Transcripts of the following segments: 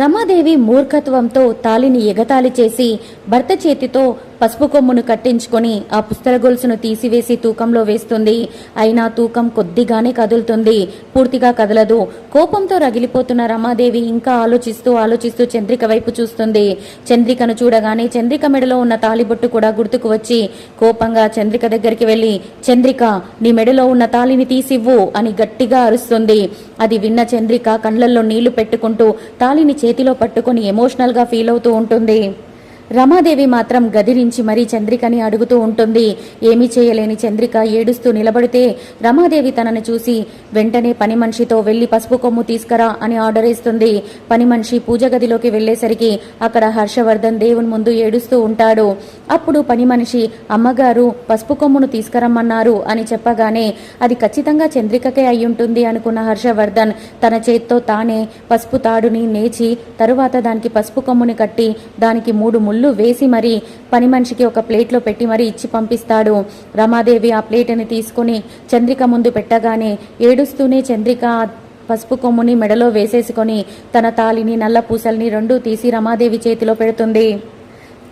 రమాదేవి మూర్ఖత్వంతో తాలిని ఎగతాళి చేసి భర్త చేతితో పసుపు కొమ్మును కట్టించుకొని ఆ పుస్తల గొలుసును తీసివేసి తూకంలో వేస్తుంది. అయినా తూకం కొద్దిగానే కదులుతుంది. పూర్తిగా కదలదు. కోపంతో రగిలిపోతున్న రమాదేవి ఇంకా ఆలోచిస్తూ ఆలోచిస్తూ చంద్రిక వైపు చూస్తుంది. చంద్రికను చూడగానే చంద్రిక మెడలో ఉన్న తాలిబొట్టు కూడా గుర్తుకు వచ్చి కోపంగా చంద్రిక దగ్గరికి వెళ్ళి చంద్రిక నీ మెడలో ఉన్న తాలిని తీసివ్వు అని గట్టిగా అరుస్తుంది. అది విన్న చంద్రిక కళ్ళల్లో నీళ్ళు పెట్టుకుంటూ తాలిని చేతిలో పట్టుకొని ఎమోషనల్గా ఫీల్ అవుతూ ఉంటుంది. రమాదేవి మాత్రం గదిరించి మరీ చంద్రికని అడుగుతూ ఉంటుంది. ఏమీ చేయలేని చంద్రిక ఏడుస్తూ నిలబడితే రమాదేవి తనని చూసి వెంటనే పని మనిషితో వెళ్ళి పసుపు కొమ్ము తీసుకురా అని ఆర్డర్ ఇస్తుంది. పని మనిషి పూజ గదిలోకి వెళ్ళేసరికి అక్కడ హర్షవర్ధన్ దేవుని ముందు ఏడుస్తూ ఉంటాడు. అప్పుడు పని మనిషి అమ్మగారు పసుపు కొమ్మును తీసుకురమ్మన్నారు అని చెప్పగానే అది ఖచ్చితంగా చంద్రికకే అయ్యుంటుంది అనుకున్న హర్షవర్ధన్ తన చేత్తో తానే పసుపు తాడుని నేచి తరువాత దానికి పసుపు కొమ్ముని కట్టి దానికి మూడు ముళ్ళు వేసి మరీ పని మనిషికి ఒక ప్లేట్లో పెట్టి మరీ ఇచ్చి పంపిస్తాడు. రమాదేవి ఆ ప్లేట్ని తీసుకుని చంద్రిక ముందు పెట్టగానే ఏడుస్తూనే చంద్రిక పసుపు కొమ్ముని మెడలో వేసేసుకొని తన తాలిని నల్ల పూసల్ని రెండూ తీసి రమాదేవి చేతిలో పెడుతుంది.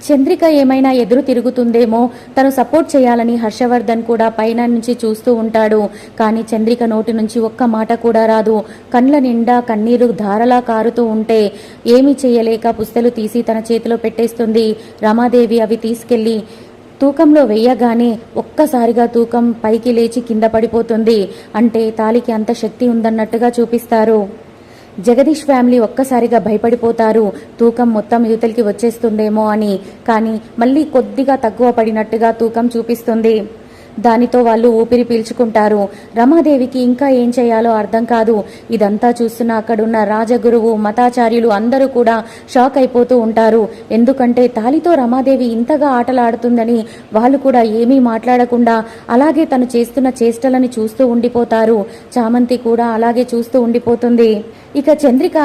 చంద్రిక ఏమైనా ఎదురు తిరుగుతుందేమో తను సపోర్ట్ చేయాలని హర్షవర్ధన్ కూడా పైన నుంచి చూస్తూ ఉంటాడు. కానీ చంద్రిక నోటి నుంచి ఒక్క మాట కూడా రాదు. కండ్ల నిండా కన్నీరు ధారలా కారుతూ ఉంటే ఏమీ చేయలేక పుస్తలు తీసి తన చేతిలో పెట్టేస్తుంది. రమాదేవి అవి తీసుకెళ్ళి తూకంలో వెయ్యగానే ఒక్కసారిగా తూకం పైకి లేచి కింద పడిపోతుంది. అంటే తాలికి అంత శక్తి ఉందన్నట్టుగా చూపిస్తారు. జగదీష్ ఫ్యామిలీ ఒక్కసారిగా భయపడిపోతారు. తూకం మొత్తం యువతలకి వచ్చేస్తుందేమో అని. కానీ మళ్ళీ కొద్దిగా తక్కువ పడినట్టుగా తూకం చూపిస్తుంది. దానితో వాళ్ళు ఊపిరి పీల్చుకుంటారు. రమాదేవికి ఇంకా ఏం చేయాలో అర్థం కాదు. ఇదంతా చూస్తున్న అక్కడున్న రాజగురువు మతాచార్యులు అందరూ కూడా షాక్ అయిపోతూ ఉంటారు. ఎందుకంటే తాలితో రమాదేవి ఇంతగా ఆటలాడుతుందని వాళ్ళు కూడా ఏమీ మాట్లాడకుండా అలాగే తను చేస్తున్న చేష్టలని చూస్తూ ఉండిపోతారు. చామంతి కూడా అలాగే చూస్తూ ఉండిపోతుంది. ఇక చంద్రిక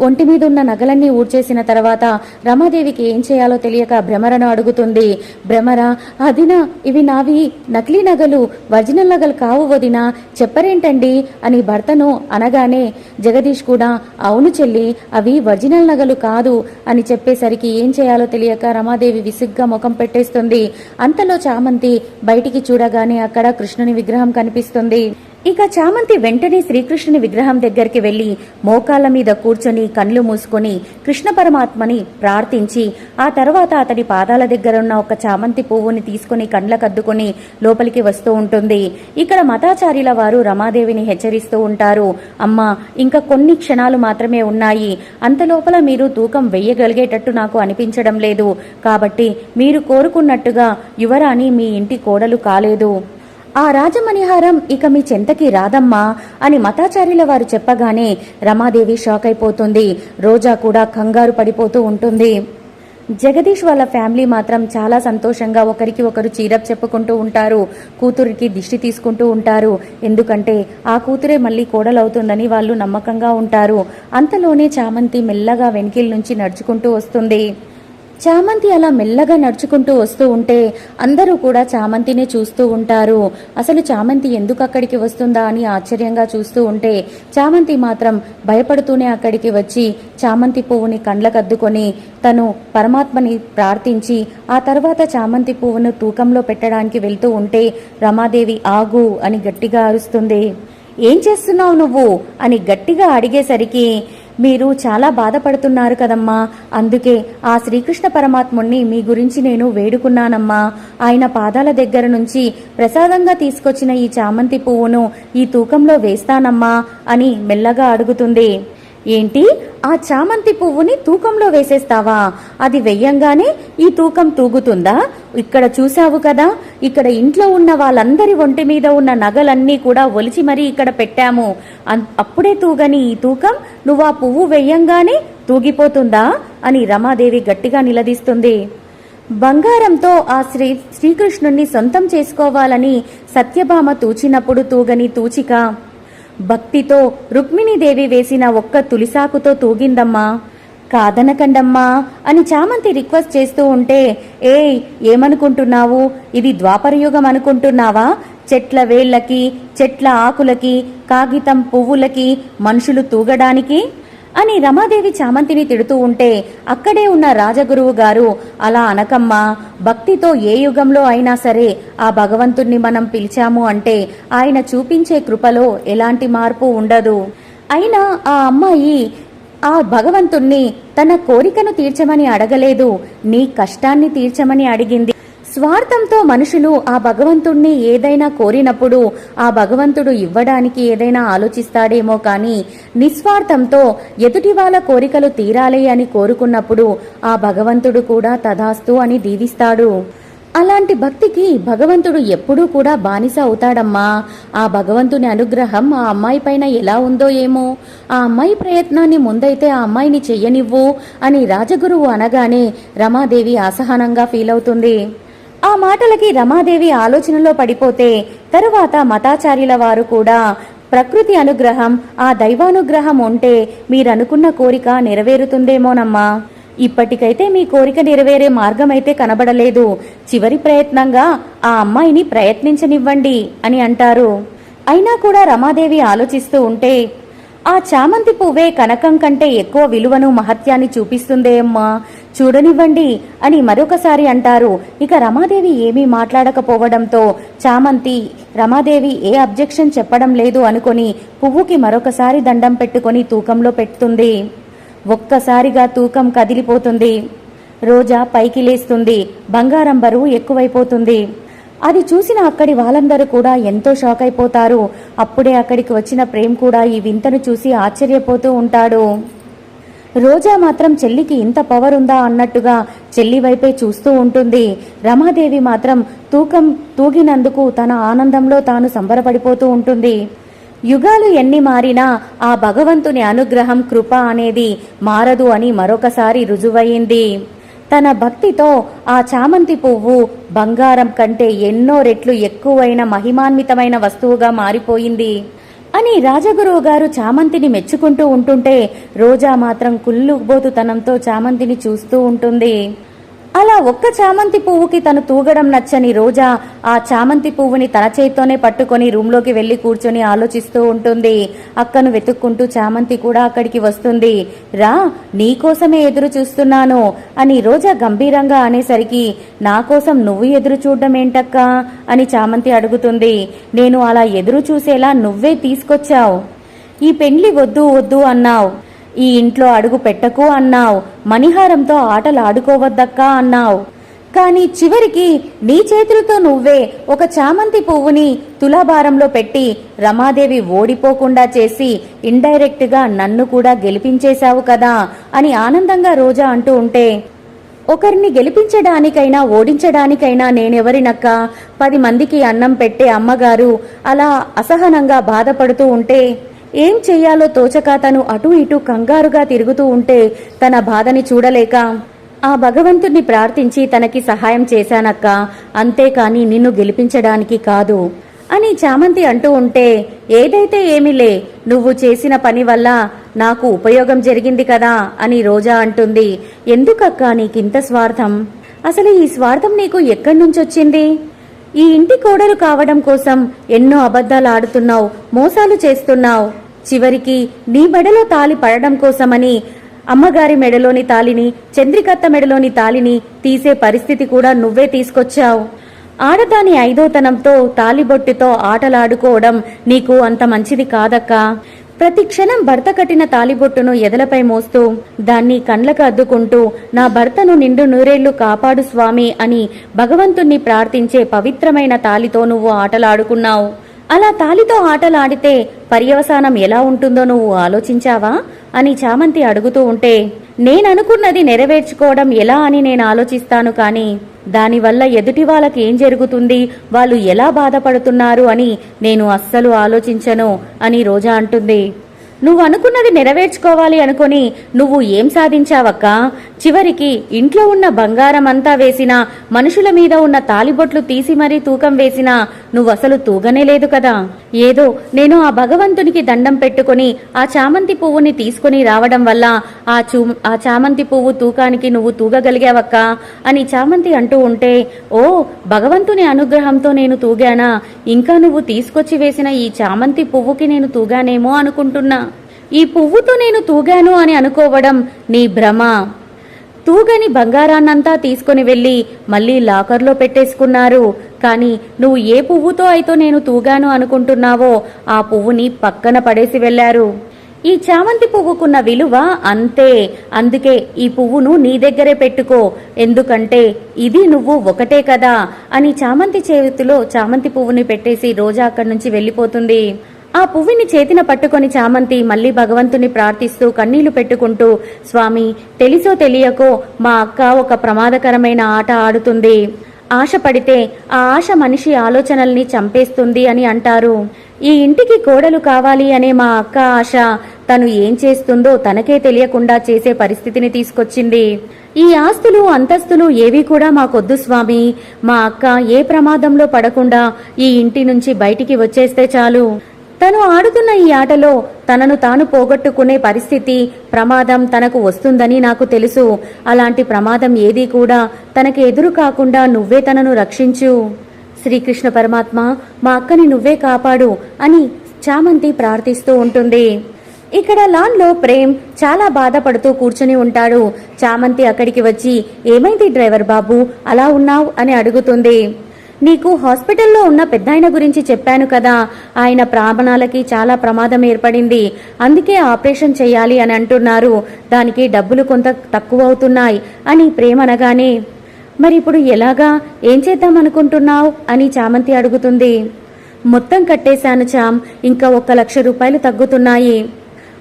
ఒంటి మీద ఉన్న నగలన్నీ ఊడ్చేసిన తర్వాత రమాదేవికి ఏం చేయాలో తెలియక భ్రమరను అడుగుతుంది. భ్రమర అదినా ఇవి నావి నకిలీ నగలు ఒరిజినల్ నగలు కావు వదినా చెప్పరేంటండి? అని భర్తను అనగానే జగదీష్ కూడా అవును చెల్లి అవి ఒరిజినల్ నగలు కాదు అని చెప్పేసరికి ఏం చేయాలో తెలియక రమాదేవి విసుగ్గా ముఖం పెట్టేస్తుంది. అంతలో చామంతి బయటికి చూడగానే అక్కడ కృష్ణుని విగ్రహం కనిపిస్తుంది. ఇక చామంతి వెంటనే శ్రీకృష్ణుని విగ్రహం దగ్గరికి వెళ్ళి మోకాళ్ళ మీద కూర్చొని కళ్ళు మూసుకొని కృష్ణ పరమాత్మని ప్రార్థించి ఆ తర్వాత అతడి పాదాల దగ్గర ఉన్న ఒక చామంతి పువ్వుని తీసుకుని కండ్లకద్దుకొని లోపలికి వస్తూ ఉంటుంది. ఇక్కడ మతాచార్యుల వారు రమాదేవిని హెచ్చరిస్తూ ఉంటారు అమ్మా ఇంకా కొన్ని క్షణాలు మాత్రమే ఉన్నాయి. అంతలోపల మీరు తూకం వెయ్యగలిగేటట్టు నాకు అనిపించడం లేదు. కాబట్టి మీరు కోరుకున్నట్టుగా యువరాణి మీ ఇంటి కోడలు కాలేదు. ఆ రాజమణిహారం ఇక మీ చెంతకి రాదమ్మా అని మతాచార్యుల వారు చెప్పగానే రమాదేవి షాక్ అయిపోతుంది. రోజా కూడా కంగారు పడిపోతూ ఉంటుంది. జగదీష్ వాళ్ళ ఫ్యామిలీ మాత్రం చాలా సంతోషంగా ఒకరికి ఒకరు చీరప్ చెప్పుకుంటూ ఉంటారు. కూతురికి దిష్టి తీసుకుంటూ ఉంటారు. ఎందుకంటే ఆ కూతురే మళ్ళీ కోడలవుతుందని వాళ్ళు నమ్మకంగా ఉంటారు. అంతలోనే చామంతి మెల్లగా వెనకిల్ నుంచి నడుచుకుంటూ వస్తుంది. చామంతి అలా మెల్లగా నడుచుకుంటూ వస్తూ ఉంటే అందరూ కూడా చామంతినే చూస్తూ ఉంటారు. అసలు చామంతి ఎందుకు అక్కడికి వస్తుందా అని ఆశ్చర్యంగా చూస్తూ ఉంటే చామంతి మాత్రం భయపడుతూనే అక్కడికి వచ్చి చామంతి పువ్వుని కండ్లకద్దుకొని తను పరమాత్మని ప్రార్థించి ఆ తర్వాత చామంతి పువ్వును తూకంలో పెట్టడానికి వెళ్తూ ఉంటే రమాదేవి ఆగు అని గట్టిగా అరుస్తుంది. ఏం చేస్తున్నావు నువ్వు? అని గట్టిగా అడిగేసరికి మీరు చాలా బాధపడుతున్నారు కదమ్మా. అందుకే ఆ శ్రీకృష్ణ పరమాత్ముణ్ణి మీ గురించి నేను వేడుకున్నానమ్మా. ఆయన పాదాల దగ్గర నుంచి ప్రసాదంగా తీసుకొచ్చిన ఈ చామంతి పువ్వును ఈ తూకంలో వేస్తానమ్మా అని మెల్లగా అడుగుతుంది. ఏంటి? ఆ చామంతి పువ్వుని తూకంలో వేసేస్తావా? అది వెయ్యంగానే ఈ తూకం తూగుతుందా? ఇక్కడ చూశావు కదా ఇక్కడ ఇంట్లో ఉన్న వాళ్ళందరి ఒంటి మీద ఉన్న నగలన్నీ కూడా ఒలిచి మరీ ఇక్కడ పెట్టాము. అన్- అప్పుడే తూగని ఈ తూకం నువ్వు ఆ పువ్వు వెయ్యంగానే తూగిపోతుందా? అని రమాదేవి గట్టిగా నిలదీస్తుంది. బంగారంతో ఆ శ్రీ శ్రీకృష్ణుణ్ణి సొంతం చేసుకోవాలని సత్యభామ తూచినప్పుడు తూగని తూచిక భక్తితో రుక్మిణీదేవి వేసిన ఒక్క తులిసాకుతో తూగిందమ్మా. కాదనకండమ్మా అని చామంతి రిక్వెస్ట్ చేస్తూ ఉంటే ఏయ్ ఏమనుకుంటున్నావు? ఇది ద్వాపరయుగం అనుకుంటున్నావా? చెట్ల వేళ్ళకి చెట్ల ఆకులకి కాగితం పువ్వులకి మనుషులు తూగడానికి? అని రమాదేవి చామంతిని తిడుతూ ఉంటే అక్కడే ఉన్న రాజగురువు గారు అలా అనకమ్మా భక్తితో ఏ యుగంలో అయినా సరే ఆ భగవంతుణ్ణి మనం పిలిచాము అంటే ఆయన చూపించే కృపలో ఎలాంటి మార్పు ఉండదు. అయినా ఆ అమ్మాయి ఆ భగవంతుణ్ణి తన కోరికను తీర్చమని అడగలేదు నీ కష్టాన్ని తీర్చమని అడిగింది. స్వార్థంతో మనుషులు ఆ భగవంతుణ్ణి ఏదైనా కోరినప్పుడు ఆ భగవంతుడు ఇవ్వడానికి ఏదైనా ఆలోచిస్తాడేమో కానీ నిస్వార్థంతో ఎదుటి వాళ్ళ కోరికలు తీరాలి అని కోరుకున్నప్పుడు ఆ భగవంతుడు కూడా తదాస్తు అని దీవిస్తాడు. అలాంటి భక్తికి భగవంతుడు ఎప్పుడూ కూడా బానిస అవుతాడమ్మా. ఆ భగవంతుని అనుగ్రహం ఆ అమ్మాయి పైన ఎలా ఉందో ఏమో. ఆ అమ్మాయి ప్రయత్నాన్ని ముందైతే ఆ అమ్మాయిని చెయ్యనివ్వు అని రాజగురువు అనగానే రమాదేవి అసహనంగా ఫీల్ అవుతుంది ఆ మాటలకి రమాదేవి ఆలోచనలో పడిపోతే తరువాత మతాచార్యుల వారు కూడా ప్రకృతి అనుగ్రహం ఆ దైవానుగ్రహం ఉంటే మీరనుకున్న కోరిక నెరవేరుతుందేమోనమ్మా. ఇప్పటికైతే మీ కోరిక నెరవేరే మార్గమైతే కనబడలేదు. చివరి ప్రయత్నంగా ఆ అమ్మాయిని ప్రయత్నించనివ్వండి అని అంటారు. అయినా కూడా రమాదేవి ఆలోచిస్తూ ఉంటే ఆ చామంతి పువ్వే కనకం కంటే ఎక్కువ విలువను మహత్యాన్ని చూపిస్తుందే అమ్మా చూడనివ్వండి అని మరొకసారి అంటారు. ఇక రమాదేవి ఏమీ మాట్లాడకపోవడంతో చామంతి రమాదేవి ఏ అబ్జెక్షన్ చెప్పడం లేదు అనుకొని పువ్వుకి మరొకసారి దండం పెట్టుకొని తూకంలో పెడుతుంది ఒక్కసారిగా తూకం కదిలిపోతుంది. రోజా పైకి లేస్తుంది. బంగారం బరువు ఎక్కువైపోతుంది. అది చూసిన అక్కడి వాళ్ళందరూ కూడా ఎంతో షాక్ అయిపోతారు. అప్పుడే అక్కడికి వచ్చిన ప్రేమ్ కూడా ఈ వింతను చూసి ఆశ్చర్యపోతూ ఉంటాడు. రోజా మాత్రం చెల్లికి ఇంత పవర్ ఉందా అన్నట్టుగా చెల్లి వైపే చూస్తూ ఉంటుంది. రమాదేవి మాత్రం తూకం తూగినందుకు తన ఆనందంలో తాను సంబరపడిపోతూ ఉంటుంది. యుగాలు ఎన్ని మారినా ఆ భగవంతుని అనుగ్రహం కృప అనేది మారదు అని మరొకసారి రుజువయింది తన భక్తితో ఆ చామంతి పువ్వు బంగారం కంటే ఎన్నో రెట్లు ఎక్కువైన మహిమాన్వితమైన వస్తువుగా మారిపోయింది. అని రాజగురువు గారు చామంతిని మెచ్చుకుంటూ ఉంటుంటే రోజా మాత్రం కుళ్ళుబోతుతనంతో చామంతిని చూస్తూ ఉంటుంది. అలా ఒక్క చామంతి పువ్వుకి తను తూగడం నచ్చని రోజా ఆ చామంతి పువ్వుని తన చేత్తోనే పట్టుకొని రూమ్లోకి వెళ్ళి కూర్చొని ఆలోచిస్తూ ఉంటుంది. అక్కను వెతుక్కుంటూ చామంతి కూడా అక్కడికి వస్తుంది. రా నీకోసమే ఎదురు చూస్తున్నాను అని రోజా గంభీరంగా అనేసరికి నా కోసం నువ్వు ఎదురు చూడడం ఏంటక్కా అని చామంతి అడుగుతుంది. నేను అలా ఎదురు చూసేలా నువ్వే తీసుకొచ్చావు. ఈ పెండ్లి వద్దు వద్దు అన్నావు. ఈ ఇంట్లో అడుగు పెట్టకు అన్నావు. మణిహారంతో ఆటలు ఆడుకోవద్దక్కా అన్నావు. కానీ చివరికి నీ చేతులతో నువ్వే ఒక చామంతి పువ్వుని తులాభారంలో పెట్టి రమాదేవి ఓడిపోకుండా చేసి ఇండైరెక్ట్గా నన్ను కూడా గెలిపించేశావు కదా అని ఆనందంగా రోజా అంటూ ఉంటే ఒకరిని గెలిపించడానికైనా ఓడించడానికైనా నేనెవరినక్క? పది మందికి అన్నం పెట్టే అమ్మగారు అలా అసహనంగా బాధపడుతూ ఉంటే ఏం చెయ్యాలో తోచక తను అటూ ఇటూ కంగారుగా తిరుగుతూ ఉంటే తన బాధని చూడలేక ఆ భగవంతుణ్ణి ప్రార్థించి తనకి సహాయం చేశానక్క అంతేకాని నిన్ను గెలిపించడానికి కాదు అని చామంతి అంటూ ఉంటే ఏదైతే ఏమిలే నువ్వు చేసిన పని వల్ల నాకు ఉపయోగం జరిగింది కదా అని రోజా అంటుంది. ఎందుకక్క నీకింత స్వార్థం? అసలు ఈ స్వార్థం నీకు ఎక్కడి నుంచొచ్చింది? ఈ ఇంటి కోడలు కావడం కోసం ఎన్నో అబద్ధాలు ఆడుతున్నావు మోసాలు చేస్తున్నావు చివరికి నీ మెడలో తాలి పడడం కోసమని అమ్మగారి మెడలోని తాలిని చంద్రికత్త మెడలోని తాలిని తీసే పరిస్థితి కూడా నువ్వే తీసుకొచ్చావు. ఆడదాని ఐదోతనంతో తాలిబొట్టితో ఆటలాడుకోవడం నీకు అంత మంచిది కాదక్కా. ప్రతి క్షణం భర్త కట్టిన తాలిబొట్టును ఎదలపై మోస్తూ దాన్ని కండ్లకు అద్దుకుంటూ నా భర్తను నిండు నూరేళ్ళు కాపాడు స్వామి అని భగవంతుణ్ణి ప్రార్థించే పవిత్రమైన తాలితో నువ్వు ఆటలాడుకున్నావు. అలా తాలితో ఆటలాడితే పర్యవసానం ఎలా ఉంటుందో నువ్వు ఆలోచించావా? అని చామంతి అడుగుతూ ఉంటే నేననుకున్నది నెరవేర్చుకోవడం ఎలా అని నేను ఆలోచిస్తాను కానీ దానివల్ల ఎదుటి వాళ్ళకి ఏం జరుగుతుంది? వాళ్ళు ఎలా బాధపడుతున్నారు అని నేను అస్సలు ఆలోచించను అని రోజా అంటుంది. నువ్వు అనుకున్నది నెరవేర్చుకోవాలి అనుకొని నువ్వు ఏం సాధించావక్క? చివరికి ఇంట్లో ఉన్న బంగారం అంతా వేసినా మనుషుల మీద ఉన్న తాలిబొట్లు తీసి మరీ తూకం వేసినా నువ్వు అసలు తూగనే లేదు కదా? ఏదో నేను ఆ భగవంతునికి దండం పెట్టుకొని ఆ చామంతి పువ్వుని తీసుకొని రావడం వల్ల ఆ చూ ఆ చామంతి పువ్వు తూకానికి నువ్వు తూగగలిగావక్క అని చామంతి అంటూ ఉంటే ఓ భగవంతుని అనుగ్రహంతో నేను తూగానా? ఇంకా నువ్వు తీసుకొచ్చి వేసిన ఈ చామంతి పువ్వుకి నేను తూగానేమో అనుకుంటున్నా. ఈ పువ్వుతో నేను తూగాను అని అనుకోవడం నీ భ్రమ. తూగని బంగారాన్నంతా తీసుకుని వెళ్ళి మళ్ళీ లాకర్లో పెట్టేసుకున్నారు. కానీ నువ్వు ఏ పువ్వుతో అయితే నేను తూగాను అనుకుంటున్నావో ఆ పువ్వుని పక్కన పడేసి వెళ్ళారు ఈ చామంతి పువ్వుకున్న విలువ అంతే. అందుకే ఈ పువ్వును నీ దగ్గరే పెట్టుకో. ఎందుకంటే ఇది నువ్వు ఒకటే కదా అని చామంతి చేతిలో చామంతి పువ్వుని పెట్టేసి రోజా అక్కడి నుంచి వెళ్ళిపోతుంది. ఆ పువ్వుని చేతిన పట్టుకొని చామంతి మళ్ళీ భగవంతుని ప్రార్థిస్తూ కన్నీళ్ళు పెట్టుకుంటూ స్వామి తెలిసో తెలియకో మా అక్క ఒక ప్రమాదకరమైన ఆట ఆడుతుంది. ఆశ పడితే ఆ ఆశ మనిషి ఆలోచనల్ని చంపేస్తుంది అని అంటారు. ఈ ఇంటికి కోడలు కావాలి అనే మా అక్క ఆశ తను ఏం చేస్తుందో తనకే తెలియకుండా చేసే పరిస్థితిని తీసుకొచ్చింది. ఈ ఆస్తులు అంతస్తులు ఏవి కూడా మాకొద్దు స్వామి. మా అక్క ఏ ప్రమాదంలో పడకుండా ఈ ఇంటి నుంచి బయటికి వచ్చేస్తే చాలు. తను ఆడుతున్న ఈ ఆటలో తనను తాను పోగొట్టుకునే పరిస్థితి ప్రమాదం తనకు వస్తుందని నాకు తెలుసు. అలాంటి ప్రమాదం ఏదీ కూడా తనకు ఎదురు కాకుండా నువ్వే తనను రక్షించు. శ్రీకృష్ణ పరమాత్మ మా అక్కని నువ్వే కాపాడు అని చామంతి ప్రార్థిస్తూ ఉంటుంది. ఇక్కడ లాన్లో ప్రేమ్ చాలా బాధపడుతూ కూర్చుని ఉంటాడు. చామంతి అక్కడికి వచ్చి ఏమైంది డ్రైవర్ బాబు అలా ఉన్నావు? అని అడుగుతుంది. నీకు హాస్పిటల్లో ఉన్న పెద్దాయన గురించి చెప్పాను కదా. ఆయన ప్రాణాలకి చాలా ప్రమాదం ఏర్పడింది. అందుకే ఆపరేషన్ చేయాలి అని అంటున్నారు. దానికి డబ్బులు కొంత తక్కువ అవుతున్నాయి అని ప్రేమ అనగానే మరి ఇప్పుడు ఎలాగా? ఏం చేద్దాం అనుకుంటున్నావు? అని చామంతి అడుగుతుంది. మొత్తం కట్టేశాను చామ్. ఇంకా ఒక్క లక్ష రూపాయలు తగ్గుతున్నాయి.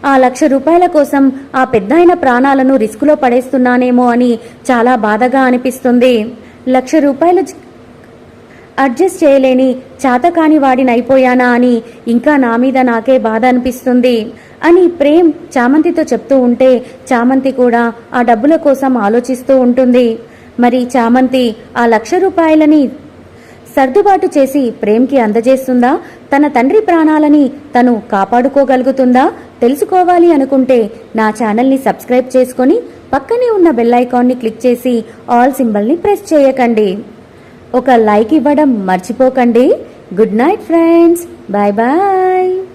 ఆ లక్ష రూపాయల కోసం ఆ పెద్దాయన ప్రాణాలను రిస్కులో పడేస్తున్నానేమో అని చాలా బాధగా అనిపిస్తుంది. లక్ష రూపాయలు అడ్జస్ట్ చేయలేని చాతకాని వాడినైపోయానా అని ఇంకా నా మీద నాకే బాధ అనిపిస్తుంది అని ప్రేమ్ చామంతితో చెప్తూ ఉంటే చామంతి కూడా ఆ డబ్బుల కోసం ఆలోచిస్తూ ఉంటుంది. మరి చామంతి ఆ లక్ష రూపాయలని సర్దుబాటు చేసి ప్రేమ్కి అందజేస్తుందా? తన తండ్రి ప్రాణాలని తను కాపాడుకోగలుగుతుందా? తెలుసుకోవాలి అనుకుంటే నా ఛానల్ని సబ్స్క్రైబ్ చేసుకొని పక్కనే ఉన్న బెల్ ఐకాన్ని క్లిక్ చేసి ఆల్ సింబల్ని ప్రెస్ చేయకండి. ఒక లైక్ ఇవ్వడం మర్చిపోకండి. Good night friends. Bye bye.